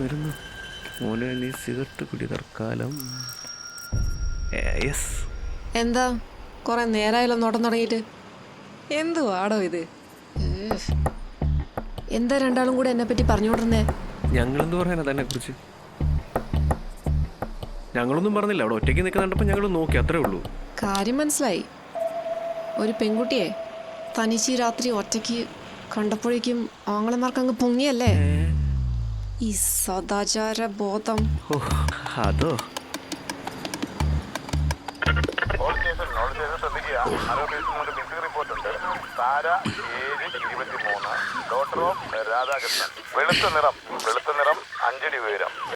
വരുന്നു. മോനെ നീ സിഗരറ്റ് കുടി തൽക്കാലം. യെസ്. എന്താ? കുറെ നേരമായല്ലോ നോട്ടം തുടങ്ങിയിട്ട്. എന്തുവാടോ ഇത്. എന്താ രണ്ടാളും കൂടെ എന്നെ പറ്റി പറഞ്ഞുകൊണ്ടിരുന്നേ? ഞങ്ങളെന്ത് പറയാനാ തന്നെ കുറിച്ച് ഞങ്ങളൊന്നും പറഞ്ഞില്ല. അവിടെ ഒറ്റയ്ക്ക് നിൽക്കുന്ന കണ്ടപ്പോൾ ഞങ്ങൾ നോക്കി അത്രേ ഉള്ളൂ. കാര്യം മനസ്സിലായി. ഒരു പെൺകുട്ടിയെ തനിച്ച് രാത്രി ഒറ്റയ്ക്ക് കണ്ടപ്പോഴേക്കും ആങ്ങളമാർക്ക് അങ്ങ് പൊങ്ങിയല്ലേ ഈ സദാചാര ബോധം. അതോ? Doctor of Radhakrishnan. വെളുത്ത നിറം വെളുത്ത നിറം അഞ്ചടി ഉയരം.